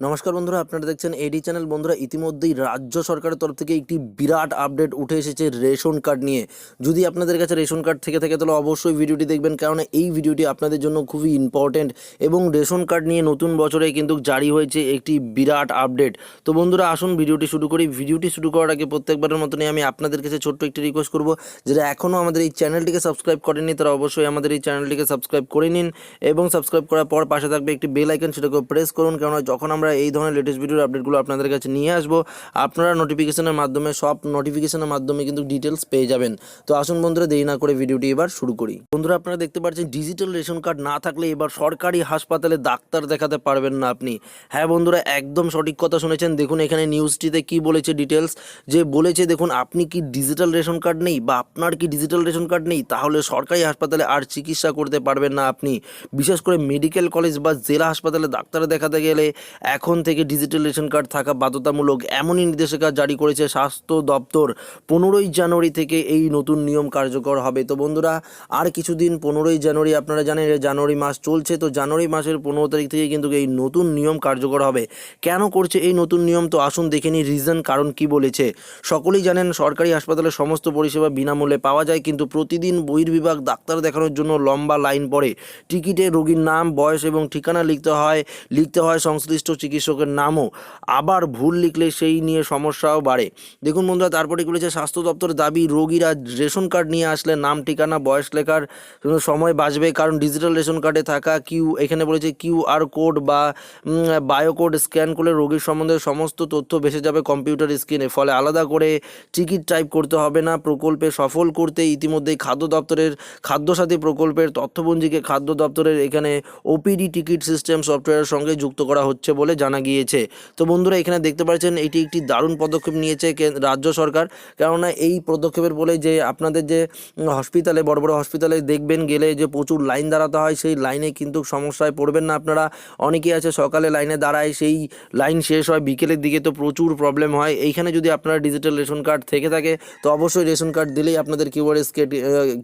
নমস্কার বন্ধুরা, আপনারা দেখছেন এডি চ্যানেল বন্ধুরা, ইতিমধ্যেই রাজ্য সরকারের তরফ থেকে একটি বিরাট আপডেট উঠে এসেছে রেশন কার্ড নিয়ে। যদি আপনাদের কাছে রেশন কার্ড থেকে থাকে, তাহলে অবশ্যই ভিডিওটি দেখবেন, কারণ এই ভিডিওটি আপনাদের জন্য খুবই ইম্পর্টেন্ট এবং রেশন কার্ড নিয়ে নতুন বছরে কিন্তু জারি হয়েছে একটি বিরাট আপডেট। তো বন্ধুরা, আসুন ভিডিওটি শুরু করি। ভিডিওটি শুরু করার আগে প্রত্যেকবারের মতনই আমি আপনাদের কাছে ছোট্ট একটি রিকোয়েস্ট করব, যারা এখনও আমাদের এই চ্যানেলটিকে সাবস্ক্রাইব করেননি, তারা অবশ্যই আমাদের এই চ্যানেলটিকে সাবস্ক্রাইব করে নিন এবং সাবস্ক্রাইব করার পর পাশে থাকবে একটি বেল আইকন সেটাকে প্রেস করুন, কেননা যখন আমরা এই ধরনের লেটেস্ট ভিডিওর আপডেটগুলো আপনাদের কাছে নিয়ে আসব। আপনারা নোটিফিকেশনের মাধ্যমে সব নোটিফিকেশনের মাধ্যমে কিন্তু ডিটেলস পেয়ে যাবেন। তো আসুন বন্ধুরা, দেরি না করে ভিডিওটি এবার শুরু করি। বন্ধুরা, আপনারা দেখতে পাচ্ছেন ডিজিটাল রেশন কার্ড না থাকলে এবার সরকারি হাসপাতালে ডাক্তার দেখাতে পারবেন না আপনি। হ্যাঁ বন্ধুরা, একদম সঠিক কথা শুনেছেন। দেখুন, এখানে নিউজটিতে কি বলেছে ডিটেলস যে বলেছে, দেখুন, আপনি কি ডিজিটাল রেশন কার্ড নেই বা আপনার কি ডিজিটাল রেশন কার্ড নেই, তাহলে সরকারি হাসপাতালে আর চিকিৎসা করতে পারবেন না আপনি। বিশেষ করে মেডিকেল কলেজ বা জেলা হাসপাতালে ডাক্তার দেখাতে গেলে এখন থেকে ডিজিটাল রেশন কার্ড থাকা বাধ্যতামূলক এমনই নির্দেশিকা জারি করেছে স্বাস্থ্য দপ্তর। পনেরোই জানুয়ারি থেকে এই নতুন নিয়ম কার্যকর হবে। তো বন্ধুরা, আর কিছুদিন পনেরোই জানুয়ারি আপনারা জানেন জানুয়ারি মাস চলছে, তো জানুয়ারি মাসের পনেরো তারিখ থেকে কিন্তু এই নতুন নিয়ম কার্যকর হবে। কেন করছে এই নতুন নিয়ম? তো আসুন দেখে নিই রিজন কারণ কি বলেছে। সকলেই জানেন সরকারি হাসপাতালে সমস্ত পরিষেবা বিনামূল্যে পাওয়া যায়, কিন্তু প্রতিদিন বহির্বিভাগ ডাক্তার দেখানোর জন্য লম্বা লাইন পড়ে। টিকিটে রোগীর নাম, বয়স এবং ঠিকানা লিখতে হয় লিখতে হয় সংশ্লিষ্ট চিকিৎসকের নামও আবার ভুল লিখলে সেই নিয়ে সমস্যাও বাড়ে। দেখুন বন্ধুরা, তারপরে কি বলেছে, স্বাস্থ্য দপ্তরের দাবি, রোগীরা রেশন কার্ড নিয়ে আসলে নাম, ঠিকানা, বয়স লেখার সময় বাঁচবে, কারণ ডিজিটাল রেশন কার্ডে থাকা কিউ, এখানে বলেছে কিউ আর কোড বা বায়োকোড স্ক্যান করলে রোগীর সম্বন্ধে সমস্ত তথ্য ভেসে যাবে কম্পিউটার স্ক্রিনে। ফলে আলাদা করে টিকিট টাইপ করতে হবে না, প্রকল্পে সফল করতে ইতিমধ্যেই খাদ্য দপ্তরের, খাদ্যসাথী প্রকল্পের তথ্যপঞ্জিকে খাদ্য দপ্তরের এখানে ওপিডি, টিকিট সিস্টেম, সফটওয়্যারের সঙ্গে যুক্ত করা হচ্ছে বলে জানা গিয়েছে। তো বন্ধুরা, এখানে দেখতে পাচ্ছেন, এটি একটি দারুণ পদক্ষেপ নিয়েছে রাজ্য সরকার। কেননা এই পদক্ষেপের বলে যে আপনাদের যে হসপিটালে, বড় বড় হসপিটালে দেখবেন গেলে যে প্রচুর লাইন দাঁড়াতে হয়, সেই লাইনে কিন্তু সমস্যায় পড়বেন না আপনারা। অনেকেই আছে, সকালে লাইনে দাঁড়ায়, সেই লাইন শেষ হয়, বিকেলের দিকে তো প্রচুর প্রবলেম হয়। এইখানে যদি আপনারা ডিজিটাল রেশন কার্ড থেকে থাকে, তো অবশ্যই রেশন কার্ড দিলেই আপনাদের কিউআর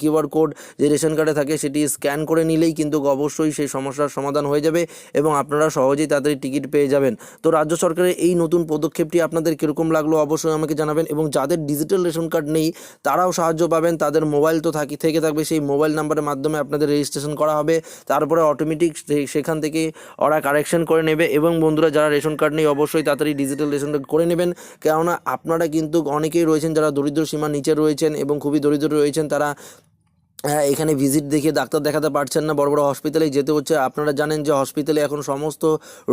কিউআর কোড যে রেশন কার্ডে থাকে, সেটি স্ক্যান করে নিলেই কিন্তু অবশ্যই সেই সমস্যার সমাধান হয়ে যাবে এবং আপনারা সহজেই তাদের টিকিট পেয়ে যাবেন। তো রাজ্য সরকারের এই নতুন পদক্ষেপটি আপনাদের কীরকম লাগল অবশ্যই আমাকে জানাবেন এবং যাদের ডিজিটাল রেশন কার্ড নেই, তারাও সাহায্য পাবেন। তাদের মোবাইল তো থাকি থেকে থাকবে, সেই মোবাইল নাম্বারের মাধ্যমে আপনাদের রেজিস্ট্রেশন করা হবে। তারপরে অটোমেটিক সেখান থেকে ওরা কারেকশন করে নেবে এবং বন্ধুরা যারা রেশন কার্ড নেই, অবশ্যই তাড়াতাড়ি ডিজিটাল রেশন কার্ড করে নেবেন। কেননা আপনারা কিন্তু অনেকেই রয়েছেন, যারা দরিদ্র সীমার নিচে রয়েছেন এবং খুবই দরিদ্র রয়েছেন, তারা হ্যাঁ এখানে ভিজিট দেখিয়ে ডাক্তার দেখাতে পারছেন না। বড় বড় হসপিটালে যেতে হচ্ছে। আপনারা জানেন যে হসপিটালে এখন সমস্ত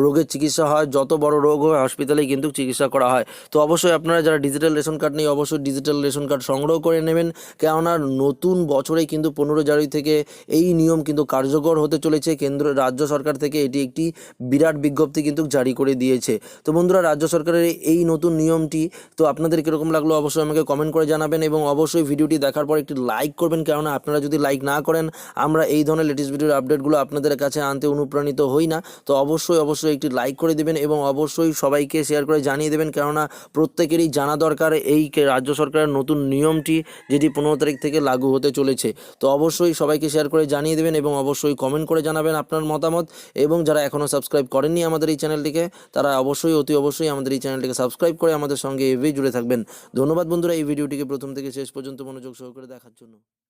রোগের চিকিৎসা হয়। যত বড় রোগ হয় হসপিটালেই কিন্তু চিকিৎসা করা হয়। তো অবশ্যই আপনারা যারা ডিজিটাল রেশন কার্ড নেই অবশ্যই ডিজিটাল রেশন কার্ড সংগ্রহ করে নেবেন। কেননা নতুন বছরে কিন্তু পনেরো জানুয়ারি থেকে এই নিয়ম কিন্তু কার্যকর হতে চলেছে। কেন্দ্র, রাজ্য সরকার থেকে এটি একটি বিরাট বিজ্ঞপ্তি কিন্তু জারি করে দিয়েছে। তো বন্ধুরা, রাজ্য সরকারের এই নতুন নিয়মটি, তো আপনাদের কীরকম লাগল অবশ্যই আমাকে কমেন্ট করে জানাবেন এবং অবশ্যই ভিডিওটি দেখার পর একটি লাইক করবেন। কেননা আপনারা যদি লাইক না করেন, আমরা এই ধরনের লেটেস্ট ভিডিওর আপডেটগুলো আপনাদের কাছে আনতে অনুপ্রাণিত হই না। তো অবশ্যই অবশ্যই একটি লাইক করে দেবেন এবং অবশ্যই সবাইকে শেয়ার করে জানিয়ে দেবেন। কেননা প্রত্যেকেরই জানা দরকার এই রাজ্য সরকারের নতুন নিয়মটি, যেটি পনেরো তারিখ থেকে লাগু হতে চলেছে। তো অবশ্যই সবাইকে শেয়ার করে জানিয়ে দেবেন এবং অবশ্যই কমেন্ট করে জানাবেন আপনার মতামত। এবং যারা এখনও সাবস্ক্রাইব করেননি আমাদের এই চ্যানেলটিকে, তারা অবশ্যই, অতি অবশ্যই আমাদের এই চ্যানেলটিকে সাবস্ক্রাইব করে আমাদের সঙ্গে এভাবেই জুড়ে থাকবেন। ধন্যবাদ বন্ধুরা, এই ভিডিওটিকে প্রথম থেকে শেষ পর্যন্ত মনোযোগ সহকারে দেখার জন্য।